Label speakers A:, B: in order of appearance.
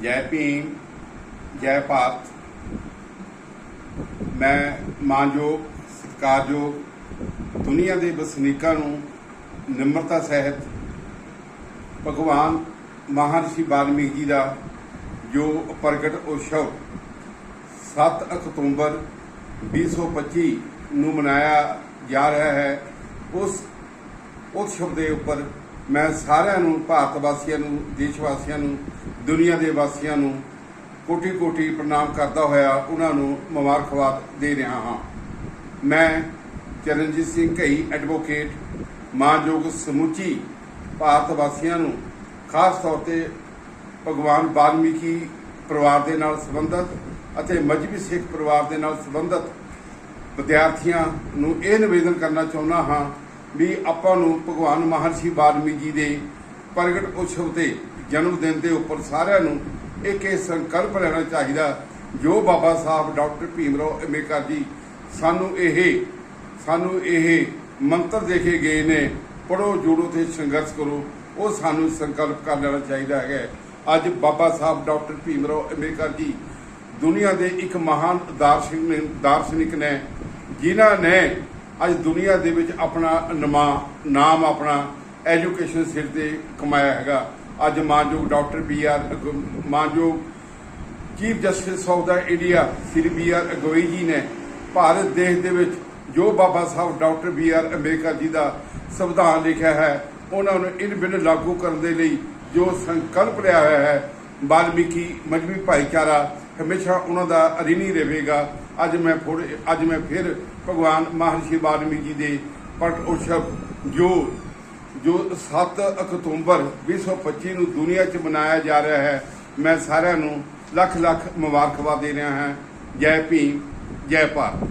A: ਜੈ ਭੀਮ, ਜੈ ਭਾਰਤ। ਮੈਂ ਮਾਨਯੋਗ, ਸਤਿਕਾਰਯੋਗ ਦੁਨੀਆ ਦੇ ਵਸਨੀਕਾਂ ਨੂੰ ਨਿਮਰਤਾ ਸਹਿਤ ਭਗਵਾਨ ਮਹਾਰਸ਼ੀ ਵਾਲਮੀਕ ਜੀ ਦਾ ਜੋ ਪ੍ਰਗਟ ਉਤਸਵ 7 ਅਕਤੂਬਰ 2025 ਨੂੰ ਮਨਾਇਆ ਜਾ ਰਿਹਾ ਹੈ, ਉਸ ਉਤਸਵ ਦੇ ਉੱਪਰ ਮੈਂ ਸਾਰਿਆਂ ਨੂੰ, ਭਾਰਤ ਵਾਸੀਆਂ ਨੂੰ, ਦੇਸ਼ ਵਾਸੀਆਂ ਨੂੰ ਦੁਨੀਆ ਦੇ ਵਾਸੀਆਂ ਨੂੰ ਕੋਟੀ ਕੋਟੀ ਪ੍ਰਣਾਮ ਕਰਦਾ ਹੋਇਆ ਉਹਨਾਂ ਨੂੰ ਮੁਬਾਰਕਬਾਦ ਦੇ ਰਿਹਾ ਹਾਂ। ਮੈਂ ਚਰਨਜੀਤ ਸਿੰਘ ਘਈ ਐਡਵੋਕੇਟ ਮਾਨਯੋਗ ਸਮੁੱਚੀ ਭਾਰਤ ਵਾਸੀਆਂ ਨੂੰ ਖਾਸ ਤੌਰ ਤੇ ਭਗਵਾਨ ਵਾਲਮੀਕੀ ਪਰਿਵਾਰ ਦੇ ਨਾਲ ਸੰਬੰਧਿਤ ਅਤੇ ਮਜਬੀ ਸਿੱਖ ਪਰਿਵਾਰ ਦੇ ਨਾਲ ਸੰਬੰਧਿਤ ਵਿਦਿਆਰਥੀਆਂ ਨੂੰ ਇਹ ਨਿਵੇਦਨ ਕਰਨਾ ਚਾਹੁੰਦਾ ਹਾਂ ਵੀ ਆਪਾਂ ਨੂੰ ਭਗਵਾਨ ਮਹਰਸ਼ੀ ਵਾਲਮੀਕੀ ਜੀ ਦੇ ਪ੍ਰਗਟ ਉਤਸਵ ਤੇ ਜਨਮ ਦਿਨ ਦੇ ਉੱਪਰ ਸਾਰਿਆਂ ਨੂੰ ਇੱਕ ਇਹ ਸੰਕਲਪ ਲੈਣਾ ਚਾਹੀਦਾ, ਜੋ ਬਾਬਾ ਸਾਹਿਬ ਡਾਕਟਰ ਭੀਮਰਾਓ ਅੰਬੇਡਕਰ ਜੀ ਸਾਨੂੰ ਇਹ ਸਾਨੂੰ ਇਹ ਮੰਤਰ ਦੇ ਕੇ ਗਏ ਨੇ ਪੜੋ ਜੋੜੋ ਤੇ ਸੰਘਰਸ਼ ਕਰੋ, ਉਹ ਸਾਨੂੰ ਸੰਕਲਪ ਕਰ ਲੈਣਾ ਚਾਹੀਦਾ ਹੈ ਅੱਜ ਬਾਬਾ ਸਾਹਿਬ ਡਾਕਟਰ ਭੀਮਰਾਓ ਅੰਬੇਡਕਰ ਜੀ ਦੁਨੀਆ ਦੇ ਇੱਕ ਮਹਾਨ ਦਾਰਸ਼ਨਿਕ ਦਾਰਸ਼ਨਿਕ ਨੇ, ਜਿਨ੍ਹਾਂ ਨੇ ਅੱਜ ਦੁਨੀਆ ਦੇ ਵਿੱਚ ਆਪਣਾ ਨਮਾ, ਨਾਮ ਆਪਣਾ ਐਜੂਕੇਸ਼ਨ ਸਿਰ ਤੇ ਕਮਾਇਆ ਹੈਗਾ। ਅੱਜ ਮਾਨਯੋਗ ਡਾਕਟਰ ਬੀ ਆਰ ਮਾਨਯੋਗ chief justice of the India Shri B R ਅਗੋਈ ji ਨੇ ਭਾਰਤ ਦੇਸ਼ ਦੇ ਵਿੱਚ ਜੋ Baba Sahib doctor B R Ambedkar ji ਦਾ ਸੰਵਿਧਾਨ ਲਿਖਿਆ ਹੈ, ਉਹਨਾਂ ਨੂੰ ਇਨ ਬਿਨ ਲਾਗੂ ਕਰਨ ਦੇ ਲਈ ਜੋ ਸੰਕਲਪ ਲਿਆ ਹੋਇਆ ਹੈ ਵਾਲਮੀਕੀ ਮਜਬੀ ਭਾਈਚਾਰਾ ਹਮੇਸ਼ਾ ਉਹਨਾਂ ਦਾ ਅਧੀਨੀ ਰਹੇਗਾ। ਅੱਜ ਮੈਂ ਥੋੜੇ ਅੱਜ ਮੈਂ ਫਿਰ ਭਗਵਾਨ ਮਹਰਸ਼ੀ ਵਾਲਮੀਕੀ ਜੀ ਦੇ ਪ੍ਰਗਟ ਉਤਸਵ ਜੋ ਜੋ 7 ਅਕਤੂਬਰ 2025 ਨੂੰ ਦੁਨੀਆ 'ਚ ਮਨਾਇਆ ਜਾ ਰਿਹਾ ਹੈ, ਮੈਂ ਸਾਰਿਆਂ ਨੂੰ ਲੱਖ ਲੱਖ ਮੁਬਾਰਕਬਾਦ ਦੇ ਰਿਹਾ ਹਾਂ। ਜੈ ਭੀਮ, ਜੈ ਭਾਰਤ।